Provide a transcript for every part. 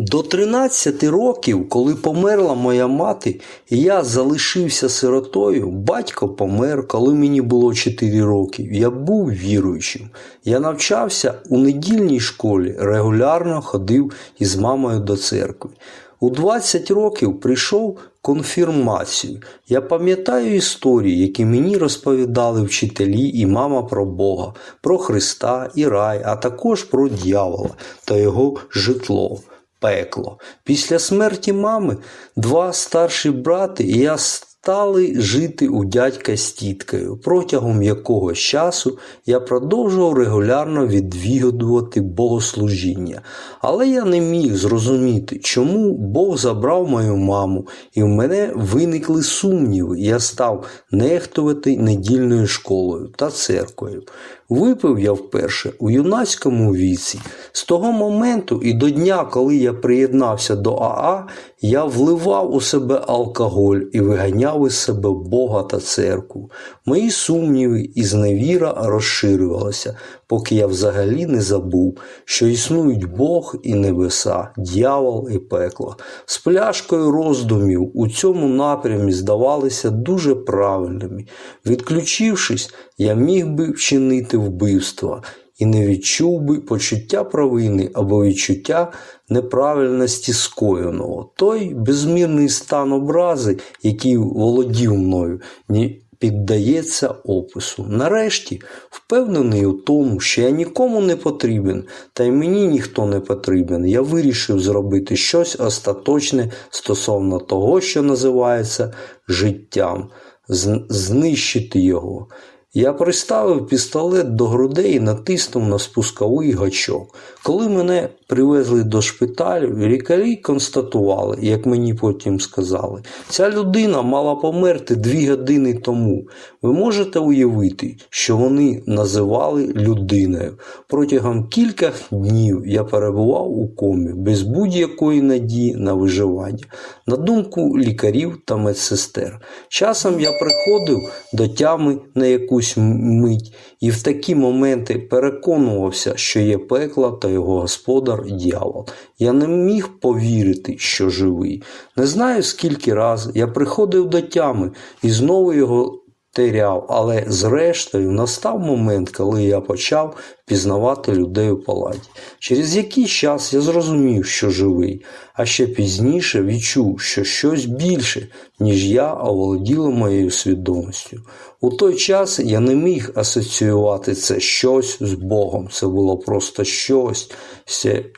До 13 років, коли померла моя мати, я залишився сиротою, батько помер, коли мені було 4 роки. Я був віруючим. Я навчався у недільній школі, регулярно ходив із мамою до церкви. У 20 років прийшов конфірмацію. Я пам'ятаю історії, які мені розповідали вчителі і мама про Бога, про Христа і рай, а також про дьявола та його житло пекло. Після смерті мами два старші брати і я стали жити у дядька з тіткою. Протягом якогось часу я продовжував регулярно відвідувати богослужіння. Але я не міг зрозуміти, чому Бог забрав мою маму, і в мене виникли сумніви. Я став нехтувати недільною школою та церквою. Випив я вперше у юнацькому віці. З того моменту і до дня, коли я приєднався до АА, я вливав у себе алкоголь і виганяв із себе Бога та церкву. Мої сумніви і зневіра розширювалися, поки я взагалі не забув, що існують Бог і небеса, дьявол і пекло. З пляшкою роздумів у цьому напрямі здавалися дуже правильними. Відключившись, я міг би вчинити вбивство і не відчув би почуття провини або відчуття неправильності скоєного. Той безмірний стан образи, який володів мною, ні піддається опису. Нарешті, впевнений у тому, що я нікому не потрібен, та й мені ніхто не потрібен, я вирішив зробити щось остаточне стосовно того, що називається життям, знищити його. Я приставив пістолет до грудей і натиснув на спусковий гачок. Коли мене привезли до шпиталю, лікарі констатували, як мені потім сказали, ця людина мала померти дві години тому. Ви можете уявити, що вони називали людиною. Протягом кількох днів я перебував у комі без будь-якої надії на виживання. На думку лікарів та медсестер. Часом я приходив до тями на якусь мить і в такі моменти переконувався, що є пекло та його господар дьявол. Я не міг повірити, що живий. Не знаю, скільки раз я приходив до тями і знову його теряв, але зрештою настав момент, коли я почав пізнавати людей у палаті. Через якийсь час я зрозумів, що живий, а ще пізніше відчув, що щось більше, ніж я, оволоділо моєю свідомістю. У той час я не міг асоціювати це щось з Богом. Це було просто щось,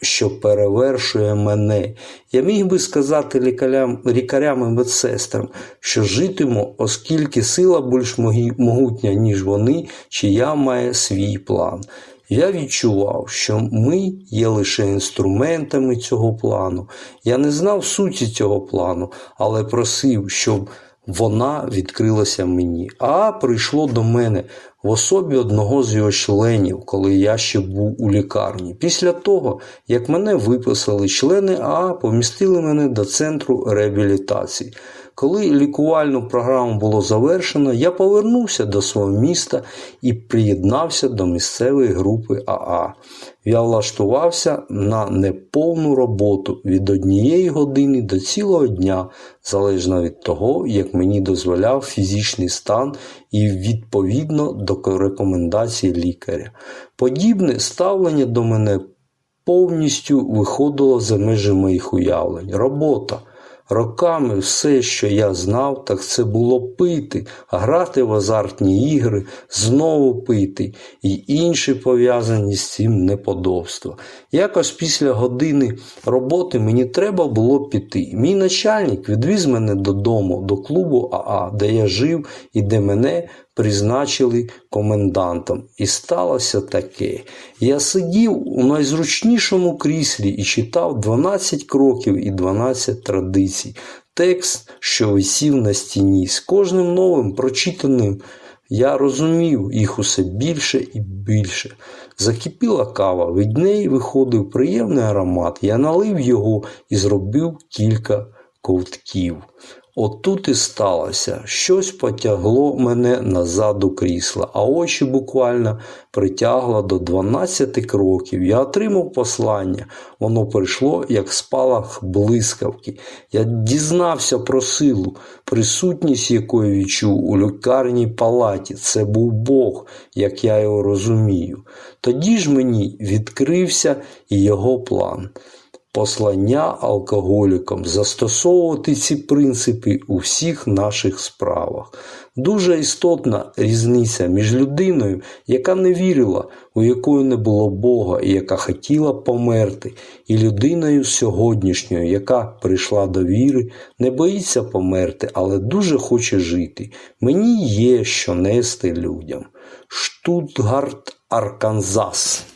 що перевершує мене. Я міг би сказати лікарям, лікарям і медсестрам, що житиму, оскільки сила більш могутня, ніж вони, чи я має свій план. Я відчував, що ми є лише інструментами цього плану. Я не знав суті цього плану, але просив, щоб вона відкрилася мені. А прийшло до мене в особі одного з його членів, коли я ще був у лікарні. Після того, як мене виписали, члени АА помістили мене до центру реабілітації. Коли лікувальну програму було завершено, я повернувся до свого міста і приєднався до місцевої групи АА. Я влаштувався на неповну роботу від однієї години до цілого дня, залежно від того, як мені дозволяв фізичний стан і відповідно до рекомендацій лікаря. Подібне ставлення до мене повністю виходило за межі моїх уявлень. Робота. Роками все, що я знав, так це було пити, грати в азартні ігри, знову пити і інші пов'язані з цим неподобства. Якось після години роботи мені треба було піти. Мій начальник відвіз мене додому, до клубу АА, де я жив і де мене призначили комендантом. І сталося таке. Я сидів у найзручнішому кріслі і читав 12 кроків і 12 традицій. Текст, що висів на стіні, з кожним новим прочитаним. Я розумів їх усе більше і більше. Закипіла кава, від неї виходив приємний аромат. Я налив його і зробив кілька ковтків. Отут і сталося. Щось потягло мене назад до крісла, а очі буквально притягло до 12 кроків. Я отримав послання. Воно прийшло як спалах блискавки. Я дізнався про силу, присутність якої відчув у лікарній палаті. Це був Бог, як я його розумію. Тоді ж мені відкрився і його план. Послання алкоголікам застосовувати ці принципи у всіх наших справах. Дуже істотна різниця між людиною, яка не вірила, у якої не було Бога і яка хотіла померти, і людиною сьогоднішньою, яка прийшла до віри, не боїться померти, але дуже хоче жити. Мені є що нести людям. Штутгарт, Арканзас.